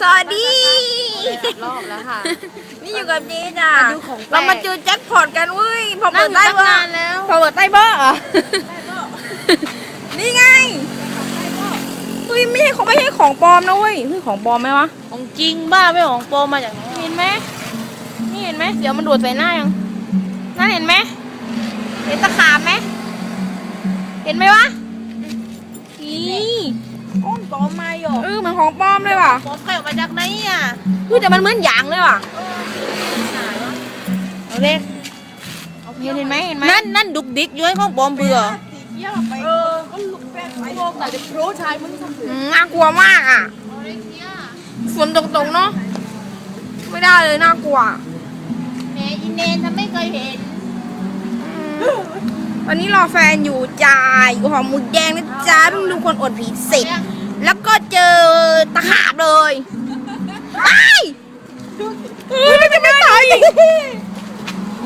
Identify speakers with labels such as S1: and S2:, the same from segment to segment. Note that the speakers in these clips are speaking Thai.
S1: สวัสดี
S2: รอบแล้วค่ะ
S1: นี่อยู่กับเจ๊จ้ะ
S2: มาดูของแปลก
S1: เรามาเจอแจ็คพอตกันเว้ยพอ
S2: นั่
S1: เปิ
S2: ง
S1: ด
S2: อยู่
S1: ใต้
S2: ตั้ง
S1: เบอร์
S2: นานแล้ว
S1: พอเปิดใต้เบอร์เหรอนี่ไงเฮ้ยไม่ใช่ของไม่ใช่ของปลอมนะเว้ยเฮ้ยของปลอมไหมวะ
S2: ของจริงบ้าไม่ของโปรมาจากไหน
S1: เห็นไหมนี่เห็นไหมเดี๋ยวมันดูดใส่หน้ายังนั่นเห็นไหมเห็นตะขาบไหมเห็นไหมวะ อี
S2: อ้นปลอมมาหยก
S1: เออเหมือนของปลอมเลยว่ะ
S2: ปลอมไก่ออกมาจากไหนอะ
S1: เฮ้ยแต่มันเหมือนหยางเลยว่ะ
S2: เอาเล็ก
S1: เห็นไหมเห็นไหม
S2: นั่นนั่นดุกดิกย้อยของปลอมเบื่อ
S1: เออ
S2: โลกแต่โปรชายมึงทำ
S1: อืมน่ากลัวมากอะฝนตกๆเนาะไม่ได้เลยน่ากลัว
S2: แหมอินเนนทำไม่เคยเห็น
S1: ตอนนี้รอแฟนอยู่จ่ายอยู่หอมหมูแดงนะจ๊ะเพิ่งดูคนอดผีเสร็จแล้วก็เจอตะขาบเลยตายเฮ้ยมันจะไม่ตายอีก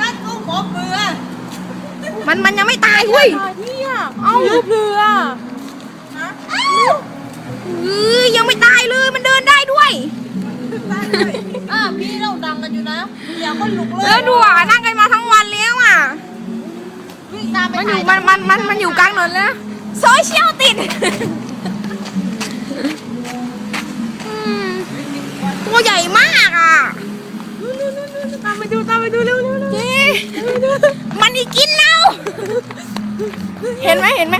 S2: นั่นกุ้งหมกเบื่อ
S1: มันมันยังไม่ตายเว้ย
S2: เนี่ย
S1: เอ้า
S2: เบื่อ
S1: เฮ้ยยังไม่ตายเลยมันเดินได้ด้วย
S2: อะพี่เราดังกันอยู่นะอย่าคนลุกเลย
S1: แล้วดูอะนั่งกันมาทั้งวันแล้วอะ
S2: วิ่งตามไป
S1: มันอยู่
S2: ถ่าย
S1: มันมันมันมันอยู่กลางถนนแล้วโซเชียลติดอืมตัวใหญ่มากอะ
S2: ตามไปดูตามไปดูเร็วเร็ว
S1: เจ๊มันอีกกินเราเห็นไหมเห็นไหม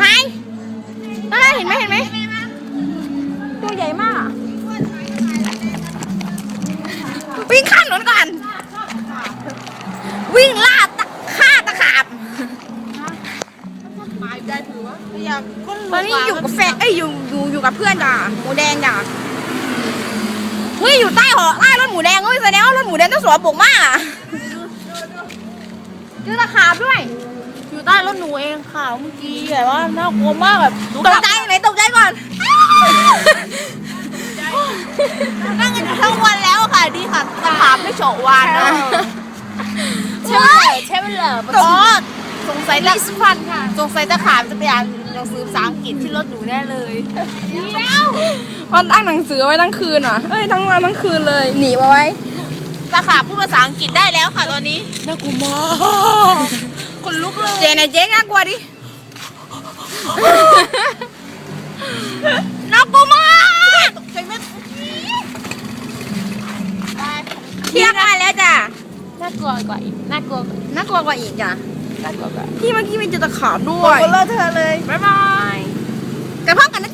S1: หายนั่นน่ะเห็นไหมเห็นไหมตัวใหญ่มากอะวิ่งข้ามถนนก่อน วิ่งล่าตะฆ่าตะขาบ
S2: หมายใจถือว่าอยากคนลุก
S1: ตอนนี้อยู่กับแฟนเอ้ยอยู่อยู่อยู่กับเพื่อนจ้ะหมูแดงจ้ะเฮ้ยอยู่ใต้หอใต้รถหมูแดงเฮ้ยแสดงว่ารถหมูแดงต้องสวมบุกมากอะเจอตะขาบด้วย
S2: อยู่ใต้รถหนูเองค่ะเมื่อกี้แบบว่าน่ากลัวมากแบบ
S1: ตกใจไหนตกใจก่อน
S2: นั่งกันทั้งวันแล้วค่ะดีค่ะตะขาบไม่โฉวานนะ
S1: ใช่
S2: ใช่ไหมเหรออ๋อสงสัยตะพันค่ะ สงสัยตะขาบจะไปอ่านหนังสือภาษาอังกฤษที่รถหนูแน่เลย
S1: เดี๋ยวมันตั้งหนังสือไว้ทั้งคืนอะเอ้ยทั้งวันทั้งคืนเลย หนีมาไว้
S2: ตะขาบพูดภาษาอังกฤษได้แล้วค่ะตอนนี้น่ากลัวมากคนลุกเลย
S1: เจไหนเจ๊น่ากลัวดิน่ากลัวมาก
S2: ใจไม่
S1: เที่ยงมาแล้วจ้ะ
S2: น่ กลัวกว่าอีกน่ากลัว
S1: น่ากลัวกว่าอีกจ้ะ
S2: น่ากลัวกว่า
S1: พี่เมื่อกี้มีจุดตะขาบด้วย
S2: โคโลเธอเลย
S1: บ๊ายบาย กันพ่อกันนะ